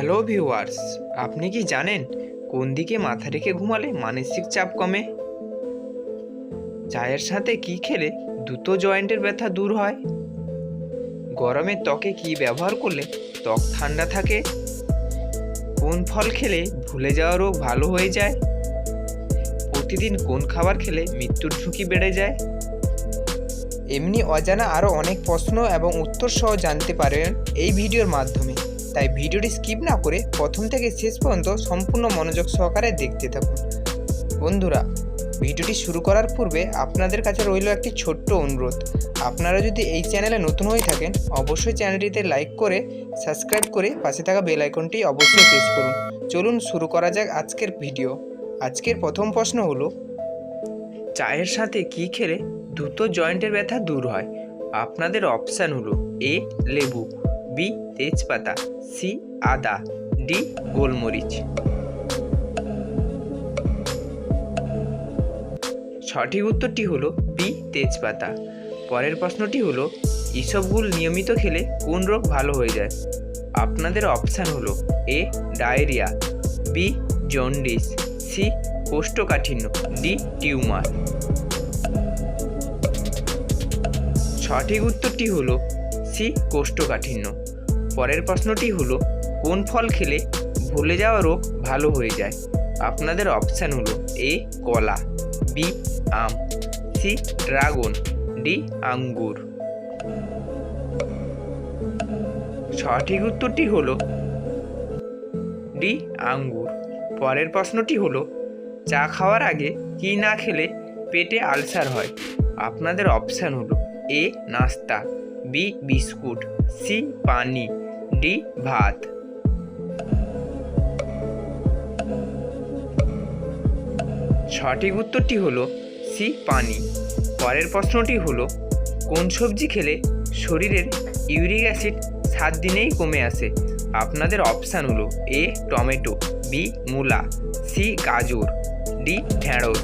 Hello viewers আপনি কি জানেন কোন দিকে মাথা রেখে ঘুমালে মানসিক চাপ কমে? চায়ের সাথে কি খেলে দ্রুত জয়েন্টের ব্যথা দূর হয়? গরমে ত্বকে কি ব্যবহার করলে ত্বক ঠান্ডা থাকে? কোন ফল খেলে ভুলে যাওয়া রোগ ভালো হয়ে যায়? প্রতিদিন কোন খাবার খেলে মৃত্যুর ঝুঁকি বেড়ে যায়? এমনি অজানা আরও অনেক প্রশ্ন এবং উত্তর সহ জানতে পারেন এই ভিডিওর মাধ্যমে। তাই ভিডিওটি স্কিপ না করে প্রথম থেকে শেষ পর্যন্ত সম্পূর্ণ মনোযোগ সহকারে দেখতে থাকুন। বন্ধুরা, ভিডিওটি শুরু করার পূর্বে আপনাদের কাছে রইল একটি ছোট্ট অনুরোধ। আপনারা যদি এই চ্যানেলে নতুন হয়ে থাকেন, অবশ্যই চ্যানেলটিতে লাইক করে, সাবস্ক্রাইব করে পাশে থাকা বেল আইকনটি অবশ্যই প্রেস করুন। চলুন শুরু করা যাক আজকের ভিডিও। আজকের প্রথম প্রশ্ন হলো, চায়ের সাথে কি খেলে দ্রুত জয়েন্টের ব্যথা দূর হয়? আপনাদের অপশান হলো এ, লেবু। বি তেজপাতা সি আদা ডি গোলমরিচ। সঠিক উত্তরটি হলো বি তেজপাতা। পরের প্রশ্নটি হলো ইসবগুল নিয়মিত খেলে কোন রোগ ভালো হয়ে যায়? আপনাদের অপশান হলো A diarrhoea B jaundice C কোষ্ঠকাঠিন্য ডি টিউমার। সঠিক উত্তরটি হলো সি কোষ্ঠকাঠিন্য। পরের প্রশ্নটি হলো, কোন ফল খেলে ভুলে যাওয়া রোগ ভালো হয়ে যায়? আপনাদের অপশান হলো এ, কলা, বি, আম, সি, ড্রাগন, ডি, আঙ্গুর। সঠিক উত্তরটি হলো ডি, আঙ্গুর। পরের প্রশ্নটি হলো, চা খাওয়ার আগে কি না খেলে পেটে আলসার হয়? আপনাদের অপশান হলো এ, নাস্তা, বি, বিস্কুট, সি, পানি। ডি ভাত। সঠিক উত্তরটি হলো সি, পানি। পরের প্রশ্নটি হলো, কোন সবজি খেলে শরীরের ইউরিক অ্যাসিড সাত দিনেই কমে আসে? আপনাদের অপশান হলো এ, টমেটো, বি, মূলা, সি, গাজর, ডি, ঢেঁড়স।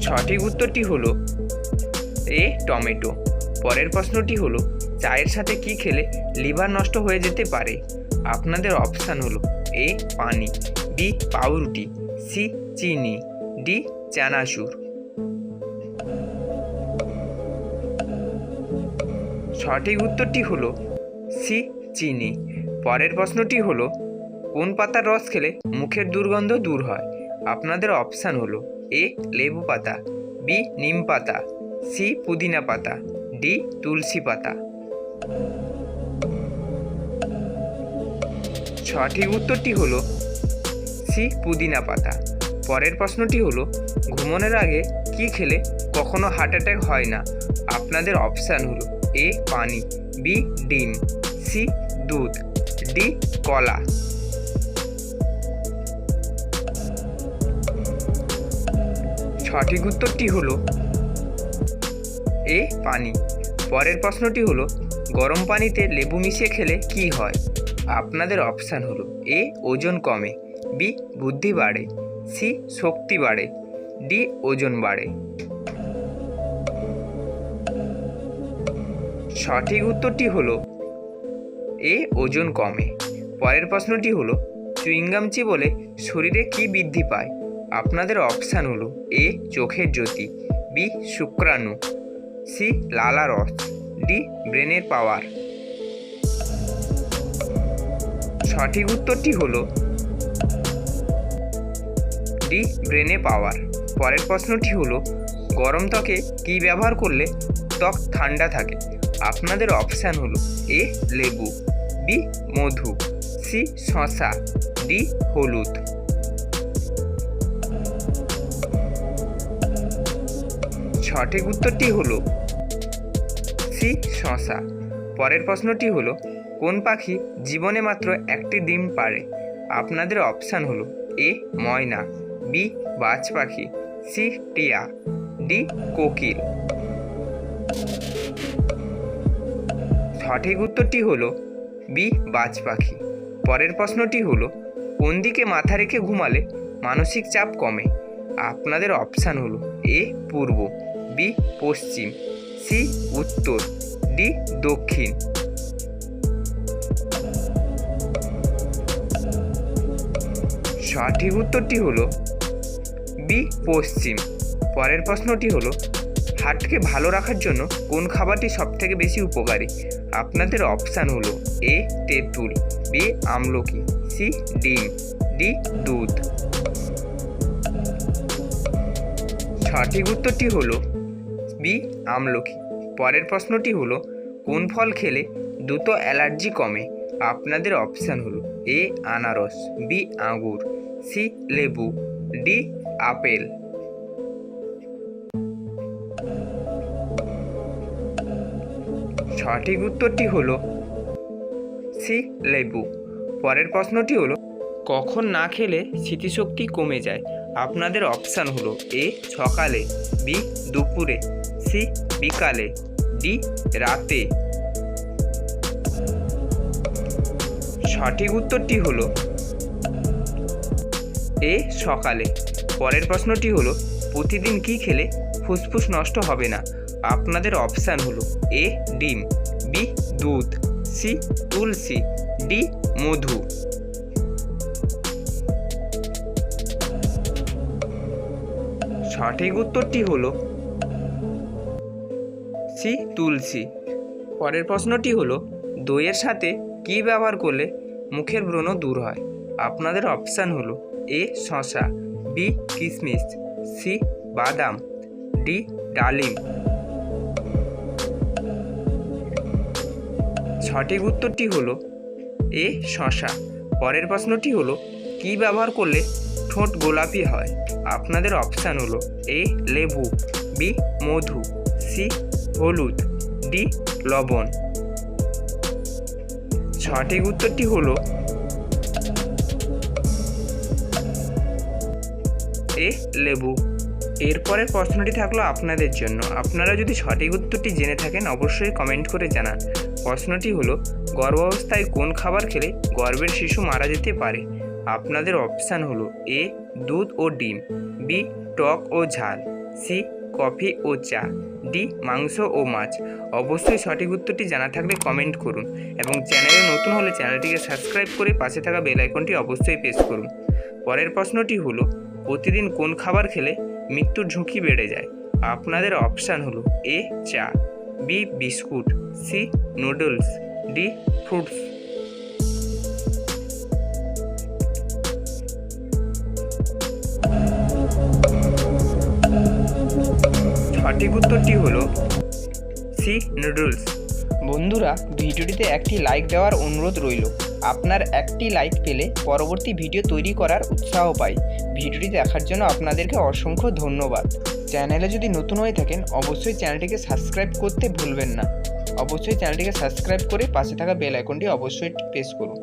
সঠিক উত্তরটি হলো এ, টমেটো। পরের প্রশ্নটি হলো চায়ের সাথে কি খেলে লিভার নষ্ট হয়ে যেতে পারে? আপনাদের অপশান হলো এ, পানি, বি, পাউরুটি, সি, চিনি, ডি, চানাচুর। সঠিক উত্তরটি হলো সি, চিনি। পরের প্রশ্নটি হলো কোন পাতার রস খেলে মুখের দুর্গন্ধ দূর হয়? আপনাদের অপশান হলো এ, লেবু পাতা, বি, নিম পাতা, সি, পুদিনা পাতা, ডি, তুলসী পাতা। সঠিক উত্তরটি হলো সি, পুদিনা পাতা। পরের প্রশ্নটি হলো, ঘুমনের আগে কি খেলে কখনো হার্ট অ্যাটাক হয় না? আপনাদের অপশান হলো এ, পানি, বি, ডিম, সি, দুধ, ডি, কলা। সঠিক উত্তরটি হলো এ, পানি। পরের প্রশ্নটি হলো গরম পানিতে লেবু মিশিয়ে খেলে কি হয়? আপনাদের অপশান হলো এ, ওজন কমে, বি, বুদ্ধি বাড়ে, সি, শক্তি বাড়ে, ডি, ওজন বাড়ে। সঠিক উত্তরটি হলো এ, ওজন কমে। পরের প্রশ্নটি হলো চুইংগাম বলে শরীরে কি বৃদ্ধি পায়? আপনাদের অপশান হলো এ, চোখের জ্যোতি, বি, শুক্রাণু, সি, লালা রস। ডি ব্রেনের পাওয়ার। সঠিক উত্তরটি হলো ডি ব্রেনে পাওয়ার। পরের প্রশ্নটি হলো, গরম ত্বকে কী ব্যবহার করলে ত্বক ঠান্ডা থাকে? আপনাদের অপশান হলো এ, লেবু, বি, মধু, সি শশা ডি, হলুদ। সঠিক উত্তরটি হলো সি শশা। পরের প্রশ্নটি হলো, কোন পাখি জীবনে মাত্র একটি ডিম পারে আপনাদের অপশান হলো, এ, ময়না, বি, বাজ পাখি, সি, টিয়া, ডি, কোকিল। সঠিক উত্তরটি হলো, বি, বাজ পাখি। পরের প্রশ্নটি হলো, কোন দিকে মাথা রেখে ঘুমালে মানসিক চাপ কমে? আপনাদের অপশান হলো, এ, পূর্ব, বি, পশ্চিম। সি উত্তর, ডি দক্ষিণ। সঠিক উত্তরটি হলো বি পশ্চিম। পরের প্রশ্নটি হলো হার্টকে ভালো রাখার জন্য কোন খাবারটি সবথেকে বেশি উপকারী? আপনাদের অপশান হলো এ তেঁতুল, বি আমলকি, সি ডিম, ডি দুধ। সঠিক উত্তরটি হলো বি আমলকি পরের প্রশ্নটি হলো, কোন ফল খেলে দ্রুত অ্যালার্জি কমে? আপনাদের অপশান হলো, এ, আনারস, বি আঙুর সি, লেবু, ডি, আপেল। সঠিক উত্তরটি হলো, সি, লেবু। পরের প্রশ্নটি হলো, কখন না খেলে স্মৃতিশক্তি কমে যায়? আপনাদের অপশান হলো, এ, সকালে, বি, দুপুরে। সি বিকালে ডি রাতে। সঠিক উত্তরটি হলো এ সকালে। পরের প্রশ্নটি হলো, প্রতিদিন কি খেলে ফুসফুস নষ্ট হবে না? আপনাদের অপশান হলো এ ডিম, বি দুধ, সি তুলসী, ডি মধু। সঠিক উত্তরটি হলো সি তুলসী পরের প্রশ্নটি হলো, দইয়ের সাথে কি ব্যবহার করলে মুখের ব্রণ দূর হয়? আপনাদের অপশান হলো, এ শশা বি কিশমিশ সি, বাদাম, ডি, ডালিম। সঠিক উত্তরটি হলো, এ শশা পরের প্রশ্নটি হলো, কি ব্যবহার করলে ঠোঁট গোলাপি হয়? আপনাদের অপশান হলো, এ, লেবু, বি, মধু, সি হলুদ ডি লবণ। সঠিক উত্তরটি হল এ, লেবু। এরপরের প্রশ্নটি থাকল আপনাদের জন্য। আপনারা যদি সঠিক উত্তরটি জেনে থাকেন, অবশ্যই কমেন্ট করে জানান। প্রশ্নটি হলো, গর্ভাবস্থায় কোন খাবার খেলে গর্ভের শিশু মারা যেতে পারে? আপনাদের অপশান হলো, এ, দুধ ও ডিম, বি, টক ও ঝাল, সি, কফি ও চা। ডি মাংস ও মাছ। অবশ্যই সঠিক উত্তরটি জানা থাকলে কমেন্ট করুন এবং চ্যানেলে নতুন হলে চ্যানেলটিকে সাবস্ক্রাইব করে পাশে থাকা বেল আইকনটি অবশ্যই প্রেস করুন। পরের প্রশ্নটি হলো, প্রতিদিন কোন খাবার খেলে মৃত্যুর ঝুঁকি বেড়ে যায়? আপনাদের অপশান হলো এ চা B biscuit C noodles D fruits সঠিক উত্তরটি হলো সি নুডলস বন্ধুরা, ভিডিওটিতে একটি লাইক দেওয়ার অনুরোধ রইল। আপনার একটি লাইক পেলে পরবর্তী ভিডিও তৈরি করার উৎসাহ পাই। ভিডিওটি দেখার জন্য আপনাদেরকে অসংখ্য ধন্যবাদ। চ্যানেলে যদি নতুন হয়ে থাকেন, অবশ্যই চ্যানেলটিকে সাবস্ক্রাইব করতে ভুলবেন না। অবশ্যই চ্যানেলটিকে সাবস্ক্রাইব করে পাশে থাকা বেল আইকনটি অবশ্যই প্রেস করুন।